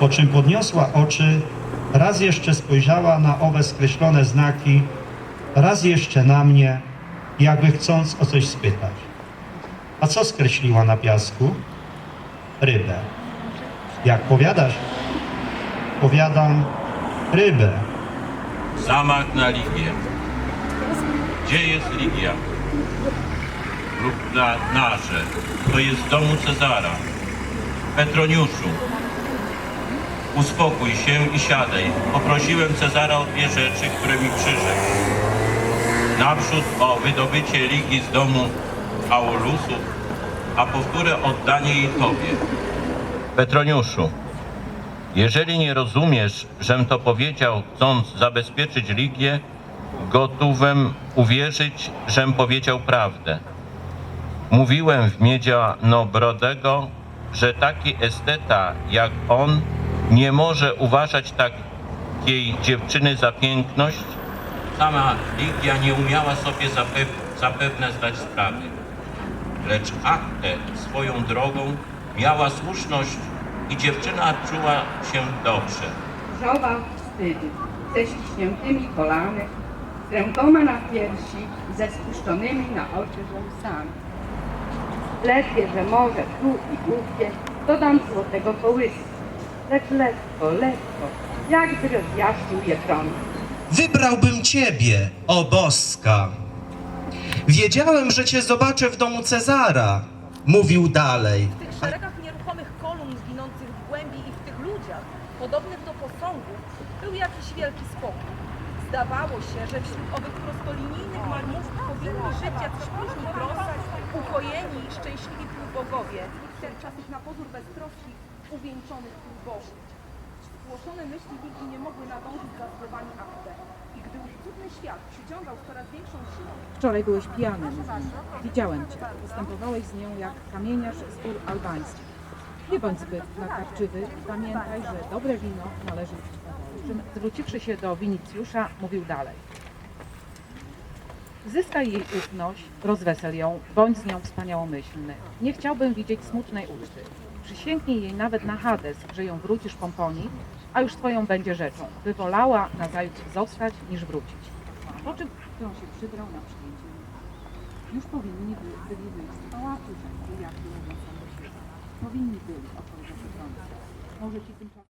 po czym podniosła oczy, raz jeszcze spojrzała na owe skreślone znaki, raz jeszcze na mnie, jakby chcąc o coś spytać. A co skreśliła na piasku? Rybę. Jak powiadasz? Powiadam rybę. Zamach na Ligię. Gdzie jest Ligia? Lub na nasze. To jest domu Cezara. Petroniuszu, uspokój się i siadaj. Poprosiłem Cezara o dwie rzeczy, które mi przyrzekł. Naprzód o wydobycie Ligi z domu Aulusów, a powtórę oddanie jej Tobie. Petroniuszu, jeżeli nie rozumiesz, żem to powiedział, chcąc zabezpieczyć Ligię, gotówem uwierzyć, żem powiedział prawdę. Mówiłem w Miedzianobrodego, że taki esteta jak on nie może uważać takiej dziewczyny za piękność. Sama Ligia nie umiała sobie zapew- zapewne zdać sprawy, lecz Achtę swoją drogą miała słuszność i dziewczyna czuła się dobrze. żoła wstydu, ze ściśniętymi kolany, z rękoma na piersi, ze spuszczonymi na oczy włosami. Ledwie, że może tu i ówdzie dodam złotego kołysku, lecz lekko, lekko, jakby rozjaśnił je prąd. Wybrałbym ciebie, o boska. Wiedziałem, że cię zobaczę w domu Cezara, mówił dalej. W tych szeregach nieruchomych kolumn ginących w głębi i w tych ludziach, podobnych do posągów, był jakiś wielki spokój. Zdawało się, że wśród owych prostolinijnych marmurów powinni żyć jacyś próżni prosak, ukojeni i szczęśliwi półbogowie, tymczasów na pozór beztroskich, uwieńczonych półbożów. Spłoszone myśli Ligi nie mogły nadążyć za słowami Achte. I gdy już cudny świat przyciągał z coraz większą siłą, Wczoraj byłeś pijany. Widziałem cię. Występowałeś z nią jak kamieniarz z gór albańskich. Nie bądź zbyt natarczywy. Pamiętaj, że dobre wino należy pić Zwróciwszy się do Winicjusza, mówił dalej. Zyskaj jej ufność, rozwesel ją, bądź z nią wspaniałomyślny. Nie chciałbym widzieć smutnej uczty. Przysięgnij jej nawet na Hades, że ją wrócisz Pomponi, a już twoją będzie rzeczą, by wolała nazajutrz zostać niż wrócić. Po czym on się przybrał na przyjęcie. Już powinni by, byli wyjść z pałacu, jak do siebie. Powinni byli, odpowiedział. Może ci tymczasem...